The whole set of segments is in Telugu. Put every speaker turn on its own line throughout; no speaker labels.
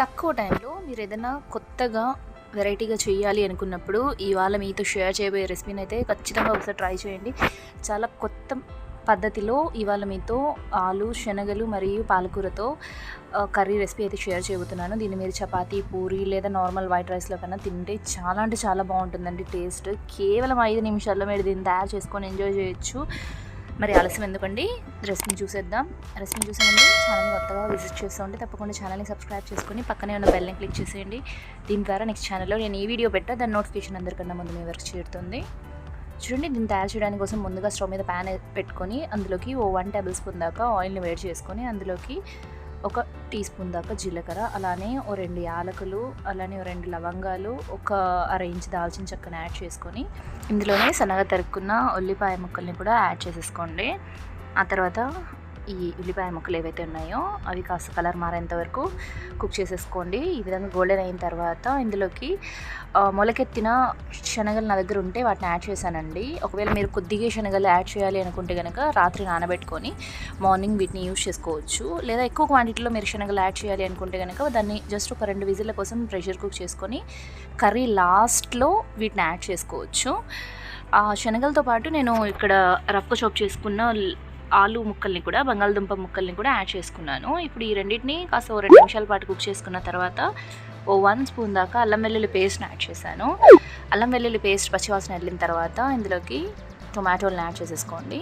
తక్కువ టైంలో మీరు ఏదైనా కొత్తగా వెరైటీగా చేయాలి అనుకున్నప్పుడు ఇవాళ మీతో షేర్ చేయబోయే రెసిపీని అయితే ఖచ్చితంగా ఒకసారి ట్రై చేయండి. చాలా కొత్త పద్ధతిలో ఇవాళ మీతో ఆలు శనగలు మరియు పాలకూరతో కర్రీ రెసిపీ అయితే షేర్ చేయబోతున్నాను. దీన్ని మీరు చపాతీ పూరి లేదా నార్మల్ వైట్ రైస్లో కన్నా తింటే చాలా అంటే చాలా బాగుంటుందండి టేస్ట్. కేవలం ఐదు నిమిషాల్లో మీరు దీన్ని తయారు చేసుకొని ఎంజాయ్ చేయొచ్చు. మరి ఆలస్యం ఎందుకండి? రెసిపీ చూసేద్దాం. రెసిపీ చూసే ముందు ఛానల్ని కొత్తగా విజిట్ చేస్తూ ఉంటే తప్పకుండా ఛానల్ని సబ్స్క్రైబ్ చేసుకొని పక్కనే ఉన్న బెల్ని క్లిక్ చేసేయండి. దీని ద్వారా నెక్స్ట్ ఛానల్లో నేను ఈ వీడియో పెట్టా దాని నోటిఫికేషన్ అందరికన్నా ముందు మీ వరకు చేరుతుంది. చూడండి దీన్ని తయారు చేయడానికి కోసం ముందుగా స్టవ్ మీద ప్యాన్ పెట్టుకొని అందులోకి ఓ వన్ టేబుల్ స్పూన్ దాకా ఆయిల్ని వేడి చేసుకొని అందులోకి ఒక టీ స్పూన్ దాకా జీలకర్ర అలానే ఓ రెండు యాలకులు అలానే ఓ రెండు లవంగాలు ఒక అర ఇంచ్ దాల్చిన చెక్కను యాడ్ చేసుకొని ఇందులోనే సన్నగా తరుక్కున్న ఉల్లిపాయ ముక్కల్ని కూడా యాడ్ చేసేసుకోండి. ఆ తర్వాత ఈ ఉల్లిపాయ ముక్కలు ఏవైతే ఉన్నాయో అవి కాస్త కలర్ మారేంత వరకు కుక్ చేసేసుకోండి. ఈ విధంగా గోల్డెన్ అయిన తర్వాత ఇందులోకి మొలకెత్తిన శనగలు నా దగ్గర ఉంటే వాటిని యాడ్ చేశానండి. ఒకవేళ మీరు కొద్దిగా శనగలు యాడ్ చేయాలి అనుకుంటే కనుక రాత్రి నానబెట్టుకొని మార్నింగ్ వీటిని యూజ్ చేసుకోవచ్చు. లేదా ఎక్కువ క్వాంటిటీలో మీరు శనగలు యాడ్ చేయాలి అనుకుంటే కనుక దాన్ని జస్ట్ ఒక రెండు విజిల్ల కోసం ప్రెషర్ కుక్ చేసుకొని కర్రీ లాస్ట్లో వీటిని యాడ్ చేసుకోవచ్చు. ఆ శనగలతో పాటు నేను ఇక్కడ రఫ్గా చాప్ చేసుకున్న ఆలు ముక్కల్ని కూడా బంగాళదుంప ముక్కల్ని కూడా యాడ్ చేసుకున్నాను. ఇప్పుడు ఈ రెండింటిని కాస్త ఓ రెండు నిమిషాల పాటు కుక్ చేసుకున్న తర్వాత ఓ వన్ స్పూన్ దాకా అల్లం వెల్లుల్లి పేస్ట్ని యాడ్ చేశాను. అల్లం వెల్లుల్లి పేస్ట్ పచ్చివాసన వెళ్ళిన తర్వాత ఇందులోకి టొమాటోలను యాడ్ చేసేసుకోండి.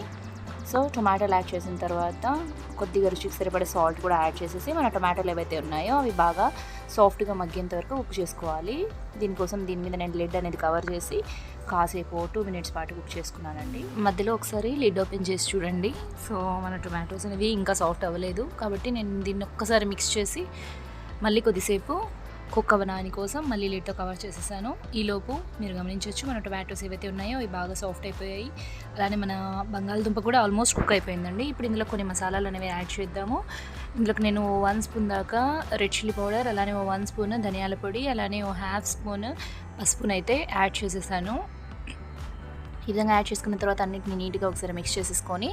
సో టొమాటోలు యాడ్ చేసిన తర్వాత కొద్దిగా రుచికి సరిపడే సాల్ట్ కూడా యాడ్ చేసేసి మన టొమాటోలు ఏవైతే ఉన్నాయో అవి బాగా సాఫ్ట్గా మగ్గేంత వరకు కుక్ చేసుకోవాలి. దీనికోసం దీని మీద నేను లెడ్ అనేది కవర్ చేసి కాసేపు టూ మినిట్స్ పాటు కుక్ చేసుకున్నానండి. మధ్యలో ఒకసారి లిడ్ ఓపెన్ చేసి చూడండి. సో మన టొమాటోస్ అనేవి ఇంకా సాఫ్ట్ అవ్వలేదు. కాబట్టి నేను దీన్ని ఒక్కసారి మిక్స్ చేసి మళ్ళీ కొద్దిసేపు కుక్ అవ్వడానికి కోసం మళ్ళీ లిడ్తో కవర్ చేసేసాను. ఈలోపు మీరు గమనించవచ్చు మన టొమాటోస్ ఏవైతే ఉన్నాయో అవి బాగా సాఫ్ట్ అయిపోయాయి. అలానే మన బంగాళదుంప కూడా ఆల్మోస్ట్ కుక్ అయిపోయిందండి. ఇప్పుడు ఇందులో కొన్ని మసాలాలు అనేవి యాడ్ చేద్దాము. ఇందులోకి నేను వన్ స్పూన్ దాకా రెడ్ చిల్లీ పౌడర్ అలానే ఓ వన్ స్పూన్ ధనియాల పొడి అలానే ఓ హాఫ్ స్పూన్ పసుపునైతే యాడ్ చేసేసాను. ఈ విధంగా యాడ్ చేసుకున్న తర్వాత అన్నిటిని నీట్గా ఒకసారి మిక్స్ చేసేసుకొని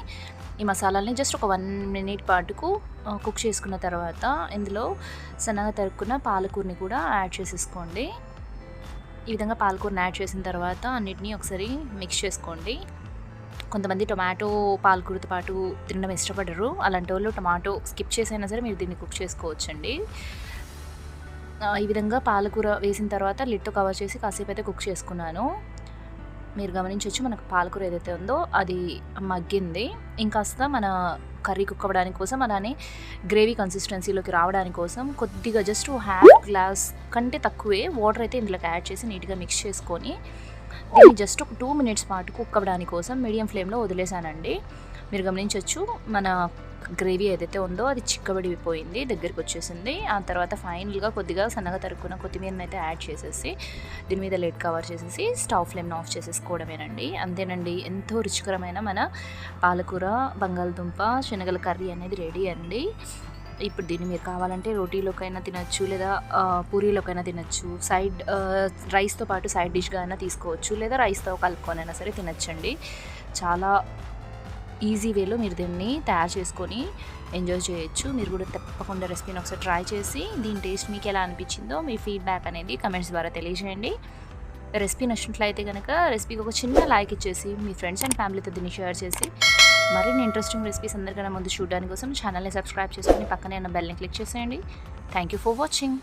ఈ మసాలాలని జస్ట్ ఒక వన్ మినిట్ పాటుకు కుక్ చేసుకున్న తర్వాత ఇందులో సన్నగా తరుక్కున్న పాలకూరని కూడా యాడ్ చేసేసుకోండి. ఈ విధంగా పాలకూరని యాడ్ చేసిన తర్వాత అన్నిటినీ ఒకసారి మిక్స్ చేసుకోండి. కొంతమంది టొమాటో పాలకూరతో పాటు తినడం ఇష్టపడరు. అలాంటి వాళ్ళు టొమాటో స్కిప్ చేసైనా సరే మీరు దీన్ని కుక్ చేసుకోవచ్చండి. ఈ విధంగా పాలకూర వేసిన తర్వాత లిడ్తో కవర్ చేసి కాసేపు అయితే కుక్ చేసుకున్నాను. మీరు గమనించవచ్చు మనకు పాలకూర ఏదైతే ఉందో అది మగ్గింది. ఇంకాస్త మన కర్రీ కుక్ అవ్వడానికి కోసం అలానే గ్రేవీ కన్సిస్టెన్సీలోకి రావడానికి కోసం కొద్దిగా జస్ట్ హ్యాఫ్ గ్లాస్ కంటే తక్కువే వాటర్ అయితే ఇందులోకి యాడ్ చేసి నీట్గా మిక్స్ చేసుకొని దీన్ని జస్ట్ ఒక టూ మినిట్స్ పాటు కుక్ అవ్వడానికి కోసం మీడియం ఫ్లేమ్లో వదిలేసానండి. మీరు గమనించవచ్చు మన గ్రేవీ ఏదైతే ఉందో అది చిక్కబడిపోయింది దగ్గరికి వచ్చేసింది. ఆ తర్వాత ఫైనల్గా కొద్దిగా సన్నగా తరుక్కున్న కొత్తిమీరని అయితే యాడ్ చేసేసి దీని మీద లెడ్ కవర్ చేసేసి స్టవ్ ఫ్లేమ్ని ఆఫ్ చేసేసుకోవడమేనండి. అంతేనండి ఎంతో రుచికరమైన మన పాలకూర బంగాళదుంప శనగల కర్రీ అనేది రెడీ అండి. ఇప్పుడు దీన్ని మీరు కావాలంటే రోటీలోకైనా తినచ్చు లేదా పూరీలోకైనా తినచ్చు సైడ్ రైస్తో పాటు సైడ్ డిష్గా అయినా తీసుకోవచ్చు లేదా రైస్తో కలుపుకొనైనా సరే తినచ్చండి. చాలా ఈజీ వేలో మీరు దీన్ని తయారు చేసుకొని ఎంజాయ్ చేయొచ్చు. మీరు కూడా తప్పకుండా రెసిపీని ఒకసారి ట్రై చేసి దీని టేస్ట్ మీకు ఎలా అనిపించిందో మీ ఫీడ్బ్యాక్ అనేది కమెంట్స్ ద్వారా తెలియజేయండి. రెసిపీ నచ్చినట్లయితే కనుక రెసిపీకి ఒక చిన్న లైక్ ఇచ్చేసి మీ ఫ్రెండ్స్ అండ్ ఫ్యామిలీతో దీన్ని షేర్ చేసి మరిన్ని ఇంట్రెస్టింగ్ రెసిపీస్ అందరికన్నా ముందు చూడడానికి కోసం ఛానల్ని సబ్స్క్రైబ్ చేసుకొని పక్కనే ఉన్న బెల్ని క్లిక్ చేసేయండి. Thank you for watching.